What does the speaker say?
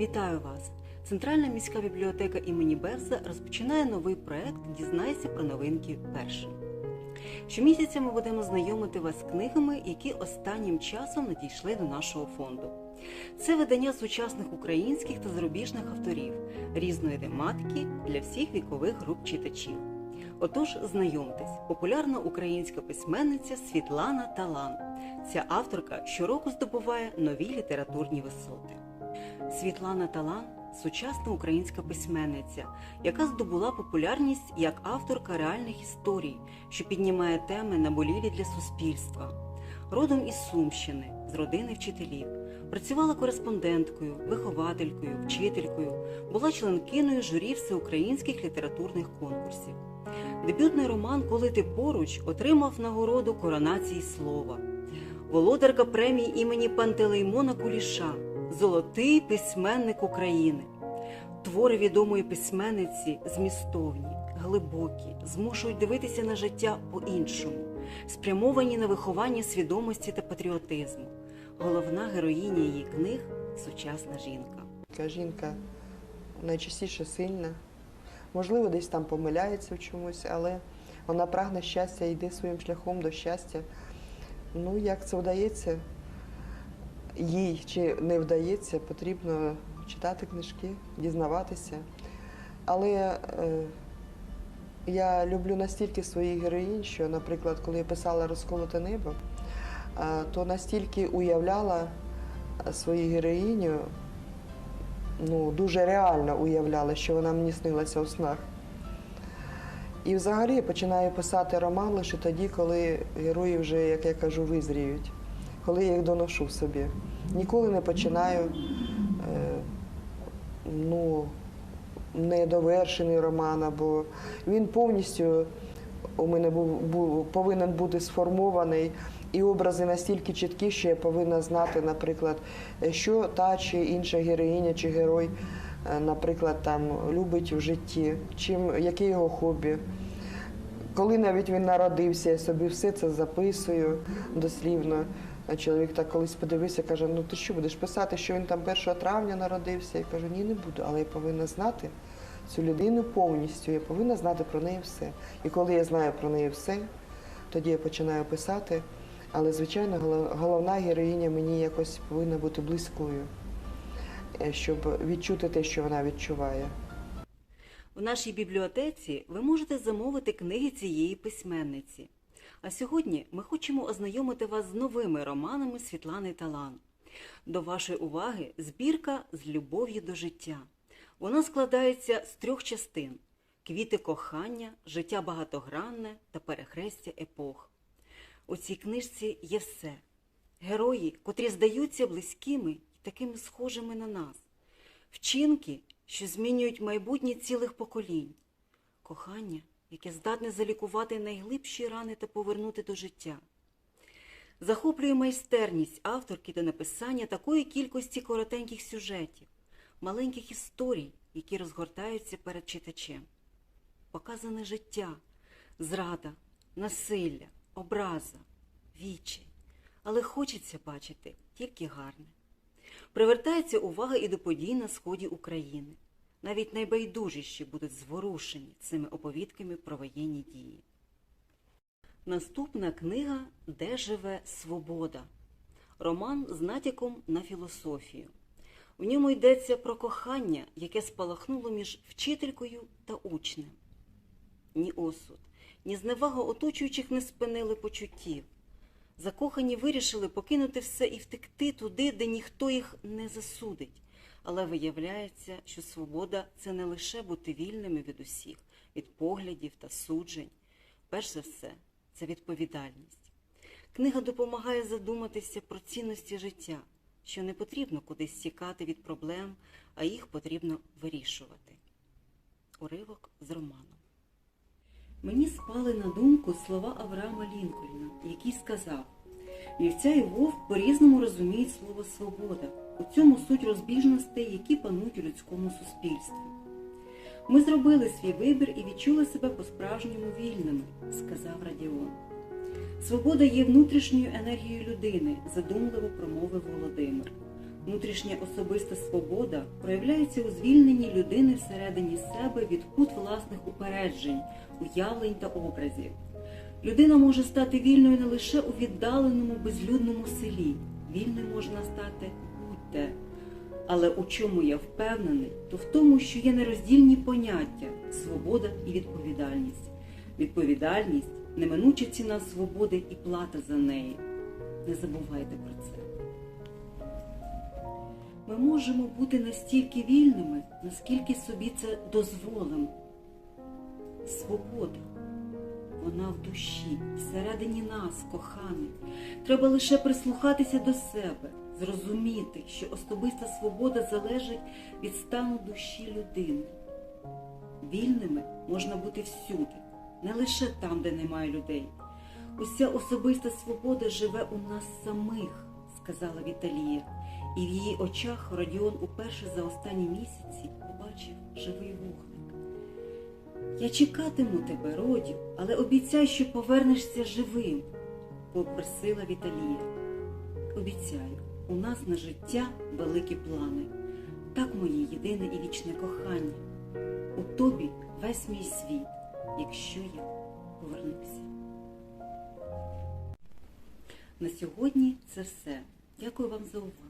Вітаю вас! Центральна міська бібліотека імені Берза розпочинає новий проект Дізнайся про новинки першим. Щомісяця ми будемо знайомити вас з книгами, які останнім часом надійшли до нашого фонду. Це видання сучасних українських та зарубіжних авторів різної тематики для всіх вікових груп читачів. Отож, знайомтесь, популярна українська письменниця Світлана Талан. Ця авторка щороку здобуває нові літературні висоти. Світлана Талан сучасна українська письменниця, яка здобула популярність як авторка реальних історій, що піднімає теми наболілі для суспільства. Родом із Сумщини, з родини вчителів, працювала кореспонденткою, вихователькою, вчителькою, була членкиною журі всеукраїнських літературних конкурсів. Дебютний роман Коли ти поруч отримав нагороду коронації слова. Володарка премії імені Пантелеймона Куліша, Золотий письменник України. Твори відомої письменниці змістовні, глибокі, змушують дивитися на життя по-іншому, спрямовані на виховання свідомості та патріотизму. Головна героїня її книг сучасна жінка. Жінка найчастіше сильна, можливо, десь там помиляється в чомусь, але вона прагне щастя йде своїм шляхом до щастя. Ну, як це вдається, їй чи не вдається, потрібно читати книжки, дізнаватися. Але е, я люблю настільки своїх героїнь, що, наприклад, коли я писала Розколоте небо, е, то настільки уявляла свою героїню, ну, дуже реально уявляла, що вона мені снилася у снах. І взагалі починаю писати роман лише тоді, коли герої вже, як я кажу, визріють, коли я їх доношу собі. Ніколи не починаю е, ну, недовершений роман, або він повністю у мене був, був, повинен бути сформований. І образи настільки чіткі, що я повинна знати, наприклад, що та чи інша героїня чи герой, е, наприклад, там любить в житті, чим, яке його хобі. Коли навіть він народився, я собі все це записую дослівно. А Чоловік так колись подивився, каже: ну ти що будеш писати, що він там 1 травня народився? Я кажу, ні, не буду, але я повинна знати цю людину повністю, я повинна знати про неї все. І коли я знаю про неї все, тоді я починаю писати. Але, звичайно, головна героїня мені якось повинна бути близькою, е, щоб відчути те, що вона відчуває. В нашій бібліотеці ви можете замовити книги цієї письменниці. А сьогодні ми хочемо ознайомити вас з новими романами Світлани Талан. До вашої уваги збірка з любов'ю до життя. Вона складається з трьох частин: квіти кохання, життя багатогранне та перехрестя епох. У цій книжці є все. Герої, котрі здаються близькими і такими схожими на нас, вчинки, що змінюють майбутнє цілих поколінь, кохання, яке здатне залікувати найглибші рани та повернути до життя. Захоплює майстерність авторки до написання такої кількості коротеньких сюжетів, маленьких історій, які розгортаються перед читачем. Показане життя, зрада, насилля, образа, вічі. Але хочеться бачити тільки гарне. Привертається увага і до подій на сході України. Навіть найбайдужіші будуть зворушені цими оповідками про воєнні дії. Наступна книга Де живе свобода? Роман з натяком на філософію. У ньому йдеться про кохання, яке спалахнуло між вчителькою та учнем. Ні осуд, ні зневага оточуючих не спинили почуттів. Закохані вирішили покинути все і втекти туди, де ніхто їх не засудить. Але виявляється, що свобода це не лише бути вільними від усіх, від поглядів та суджень. Перш за все, це відповідальність. Книга допомагає задуматися про цінності життя, що не потрібно кудись тікати від проблем, а їх потрібно вирішувати. Уривок з роману. Мені спали на думку слова Авраама Лінкольна, який сказав: Вівця і вовк по-різному розуміють слово свобода. У цьому суть розбіжностей, які панують у людському суспільстві. Ми зробили свій вибір і відчули себе по-справжньому вільними, сказав Радіон. Свобода є внутрішньою енергією людини, задумливо промовив Володимир. Внутрішня особиста свобода проявляється у звільненні людини всередині себе від пут власних упереджень, уявлень та образів. Людина може стати вільною не лише у віддаленому безлюдному селі. Вільною можна стати будь-де. Але у чому я впевнений, то в тому, що є нероздільні поняття свобода і відповідальність. Відповідальність неминуча ціна свободи і плата за неї. Не забувайте про це. Ми можемо бути настільки вільними, наскільки собі це дозволимо. Свобода. Вона в душі, всередині нас, коханий. Треба лише прислухатися до себе, зрозуміти, що особиста свобода залежить від стану душі людини. Вільними можна бути всюди, не лише там, де немає людей. Уся особиста свобода живе у нас самих, сказала Віталія, і в її очах Родіон уперше за останні місяці побачив живий вогник. Я чекатиму тебе, Родю, але обіцяй, що повернешся живим, попросила Віталія. Обіцяю, у нас на життя великі плани. Так моє єдине і вічне кохання. У тобі весь мій світ, якщо я повернуся. На сьогодні це все. Дякую вам за увагу.